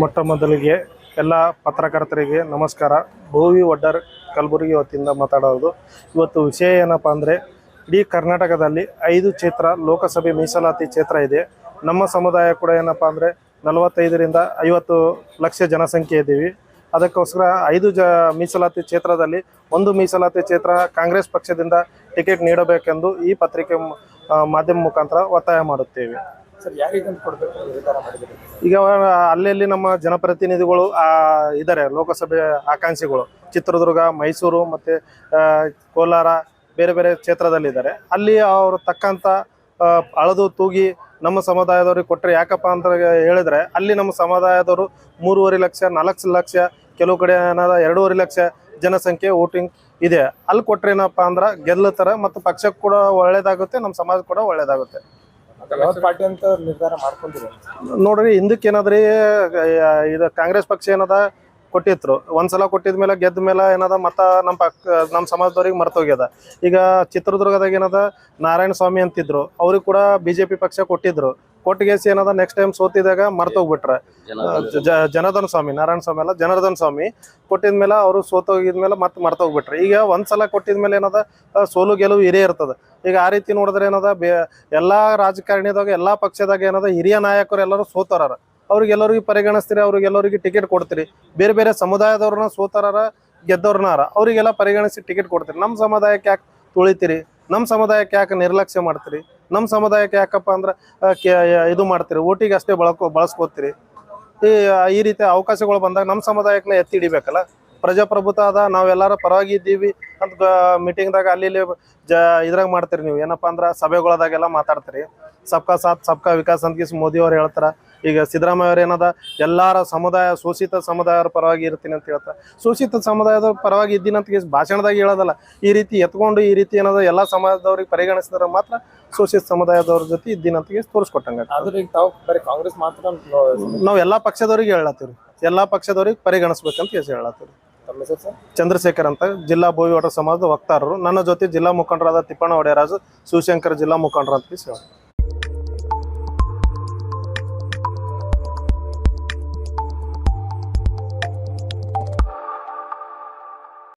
ಮೊಟ್ಟ ಮೊದಲಿಗೆ ಎಲ್ಲ ಪತ್ರಕರ್ತರಿಗೆ ನಮಸ್ಕಾರ. ಭೋವಿ ಒಡ್ಡರ್ ಕಲಬುರಗಿ ವತಿಯಿಂದ ಮಾತಾಡೋದು. ಇವತ್ತು ವಿಷಯ ಏನಪ್ಪ ಅಂದರೆ, ಇಡೀ ಕರ್ನಾಟಕದಲ್ಲಿ ಐದು ಕ್ಷೇತ್ರ ಲೋಕಸಭೆ ಮೀಸಲಾತಿ ಕ್ಷೇತ್ರ ಇದೆ. ನಮ್ಮ ಸಮುದಾಯ ಕೂಡ ಏನಪ್ಪ ಅಂದರೆ, ನಲವತ್ತೈದರಿಂದ ಐವತ್ತು ಲಕ್ಷ ಜನಸಂಖ್ಯೆ ಇದ್ದೀವಿ. ಅದಕ್ಕೋಸ್ಕರ ಐದು ಜ ಮೀಸಲಾತಿ ಕ್ಷೇತ್ರದಲ್ಲಿ ಒಂದು ಮೀಸಲಾತಿ ಕ್ಷೇತ್ರ ಕಾಂಗ್ರೆಸ್ ಪಕ್ಷದಿಂದ ಟಿಕೆಟ್ ನೀಡಬೇಕೆಂದು ಈ ಪತ್ರಿಕೆ ಮಾಧ್ಯಮ ಮುಖಾಂತರ ಒತ್ತಾಯ ಮಾಡುತ್ತೇವೆ. ಈಗ ಅಲ್ಲಲ್ಲಿ ನಮ್ಮ ಜನಪ್ರತಿನಿಧಿಗಳು ಇದ್ದಾರೆ ಲೋಕಸಭೆ ಆಕಾಂಕ್ಷಿಗಳು. ಚಿತ್ರದುರ್ಗ ಮೈಸೂರು ಮತ್ತು ಕೋಲಾರ ಬೇರೆ ಬೇರೆ ಕ್ಷೇತ್ರದಲ್ಲಿದ್ದಾರೆ. ಅಲ್ಲಿ ಅವರು ತಕ್ಕಂಥ ಆ, ಅಳದು ತೂಗಿ ನಮ್ಮ ಸಮುದಾಯದವ್ರಿಗೆ ಕೊಟ್ಟರೆ ಯಾಕಪ್ಪ ಅಂತ ಹೇಳಿದ್ರೆ ಅಲ್ಲಿ ನಮ್ಮ ಸಮುದಾಯದವರು ಮೂರುವರೆ ಲಕ್ಷ ನಾಲ್ಕು ಲಕ್ಷ ಕೆಲವು ಕಡೆ ಏನಾದ ಎರಡೂವರೆ ಲಕ್ಷ ಜನಸಂಖ್ಯೆ ವೋಟಿಂಗ್ ಇದೆ. ಅಲ್ಲಿ ಕೊಟ್ರೆ ಏನಪ್ಪ ಅಂದ್ರೆ ಗೆಲ್ಲುತ್ತಾರೆ ಮತ್ತು ಪಕ್ಷಕ್ಕೆ ಕೂಡ ಒಳ್ಳೇದಾಗುತ್ತೆ ನಮ್ಮ ಸಮಾಜ ಕೂಡ ಒಳ್ಳೇದಾಗುತ್ತೆ. ಯಾವ ಪಾರ್ಟಿ ಅಂತ ನಿರ್ಧಾರ ಮಾಡ್ಕೊಂಡಿರಿ ನೋಡ್ರಿ ಹಿಂದಕ್ಕೆ ಏನಾದ್ರಿ ಇದು ಕಾಂಗ್ರೆಸ್ ಪಕ್ಷ ಏನದ ಕೊಟ್ಟಿದ್ರು. ಒಂದ್ಸಲ ಕೊಟ್ಟಿದ ಮೇಲೆ ಗೆದ್ದ ಮೇಲೆ ಏನದ ಮತ್ತ ನಮ್ಮ ಪಕ್ಕ ನಮ್ಮ ಸಮಾಜದವ್ರಿಗೆ ಮರ್ತೋಗ್ಯದ. ಈಗ ಚಿತ್ರದುರ್ಗದಾಗ ಏನದ ನಾರಾಯಣ ಸ್ವಾಮಿ ಅಂತಿದ್ರು. ಅವ್ರಿಗೆ ಕೂಡ ಬಿಜೆಪಿ ಪಕ್ಷ ಕೊಟ್ಟಿದ್ರು. ಕೊಟ್ಟಿಗೆಸಿ ಏನದ ನೆಕ್ಸ್ಟ್ ಟೈಮ್ ಸೋತಿದಾಗ ಮರ್ತೋಗ್ಬಿಟ್ರೆ. ಜನಾರ್ದನ ಸ್ವಾಮಿ ನಾರಾಯಣ ಸ್ವಾಮಿ ಅಲ್ಲ ಜನಾರ್ದನ ಸ್ವಾಮಿ ಕೊಟ್ಟಿದ್ಮೇಲೆ ಅವರು ಸೋತೋಗಿದ್ಮೇಲೆ ಮತ್ತೆ ಮರ್ತೋಗ್ಬಿಟ್ರೆ. ಈಗ ಒಂದ್ಸಲ ಕೊಟ್ಟಿದ್ಮೇಲೆ ಏನದ ಸೋಲು ಗೆಲುವು ಹಿರಿಯ ಇರ್ತದೆ. ಈಗ ಆ ರೀತಿ ನೋಡಿದ್ರೆ ಏನದ ಎಲ್ಲಾ ರಾಜಕಾರಣಿದಾಗ ಎಲ್ಲಾ ಪಕ್ಷದಾಗ ಏನದ ಹಿರಿಯ ನಾಯಕರು ಎಲ್ಲರೂ ಸೋತಾರ ಅವ್ರಿಗೆಲ್ಲರಿಗೂ ಪರಿಗಣಿಸ್ತೀರಿ ಅವ್ರಿಗೆಲ್ಲರಿಗೆ ಟಿಕೆಟ್ ಕೊಡ್ತೀರಿ. ಬೇರೆ ಬೇರೆ ಸಮುದಾಯದವ್ರನ್ನ ಸೋತಾರ ಗೆದ್ದವ್ರನ್ನಾರ. ಅವರಿಗೆಲ್ಲ ಪರಿಗಣಿಸಿ ಟಿಕೆಟ್ ಕೊಡ್ತೀರಿ. ನಮ್ಮ ಸಮುದಾಯಕ್ಕೆ ಯಾಕೆ ತುಳಿತೀರಿ? ನಮ್ಮ ಸಮುದಾಯಕ್ಕೆ ಯಾಕೆ ನಿರ್ಲಕ್ಷ್ಯ ಮಾಡ್ತೀರಿ? ನಮ್ಮ ಸಮುದಾಯಕ್ಕೆ ಯಾಕಪ್ಪ ಅಂದ್ರೆ ಇದು ಮಾಡ್ತೀರಿ ಊಟಿಗೆ ಅಷ್ಟೇ ಬಳಕೋ, ಬಳಸ್ಕೋತೀರಿ. ಈ ಈ ರೀತಿ ಅವಕಾಶಗಳು ಬಂದಾಗ ನಮ್ಮ ಸಮುದಾಯಕ್ಕೆ ಎತ್ತಿ ಹಿಡಿಬೇಕಲ್ಲ? ಪ್ರಜಾಪ್ರಭುತ್ವ ಅದ, ನಾವೆಲ್ಲರ ಪರವಾಗಿ ಇದ್ದೀವಿ ಅಂತ ಮೀಟಿಂಗ್ದಾಗ ಅಲ್ಲಿ ಇಲ್ಲಿ ಜ, ಇದ್ರಾಗ ಮಾಡ್ತೀರಿ ನೀವು. ಏನಪ್ಪ ಅಂದ್ರೆ, ಸಭೆಗಳದಾಗೆಲ್ಲ ಮಾತಾಡ್ತೀರಿ. ಸಬ್ಕಾ ಸಾಥ್, ಸಬ್ಕಾ ವಿಕಾಸ್ ಅಂತ ಮೋದಿ ಅವ್ರು ಹೇಳ್ತಾರ. ಈಗ ಸಿದ್ದರಾಮಯ್ಯ ಅವ್ರು ಏನದ ಎಲ್ಲಾರ ಸಮುದಾಯ ಶೋಷಿತ ಸಮುದಾಯರ ಪರವಾಗಿ ಇರ್ತೀನಿ ಅಂತ ಹೇಳ್ತಾರೆ ಶೋಷಿತ ಸಮುದಾಯದ ಪರವಾಗಿ ಇದ್ದೀನಿ ಅಂತ ಕಿಸ್ ಭಾಷಣದಾಗ ಹೇಳೋದಲ್ಲ ಈ ರೀತಿ ಎತ್ಕೊಂಡು ಈ ರೀತಿ ಏನದ ಎಲ್ಲ ಸಮಾಜದವ್ರಿಗೆ ಪರಿಗಣಿಸಿದ್ರೆ ಮಾತ್ರ ಶೋಷಿತ ಸಮುದಾಯದವ್ರ ಜೊತೆ ಇದ್ದೀನಿ ಅಂತ ಕಿಸ್ ತೋರಿಸ್ಕೊಟ್ಟಂಗ ಕಾಂಗ್ರೆಸ್ ಮಾತ್ರ ನಾವು ಎಲ್ಲಾ ಪಕ್ಷದವ್ರಿಗೆ ಹೇಳತ್ತೀವಿ ಎಲ್ಲಾ ಪಕ್ಷದವ್ರಿಗೆ ಪರಿಗಣಿಸ್ಬೇಕಂತ ಕೇಸ್ ಹೇಳತ್ತೀವಿ ಚಂದ್ರಶೇಖರ್ ಅಂತ ಜಿಲ್ಲಾ ಬೋವಿವಾಡ ಸಮಾಜದ ವಕ್ತಾರರು ನನ್ನ ಜೊತೆ ಜಿಲ್ಲಾ ಮುಖಂಡರಾದ ತಿಪ್ಪಣ್ಣ ಒಡೆಯರಾಜು ಶಿವಶಂಕರ್ ಜಿಲ್ಲಾ ಮುಖಂಡರು ಅಂತ ಹೇಳಿ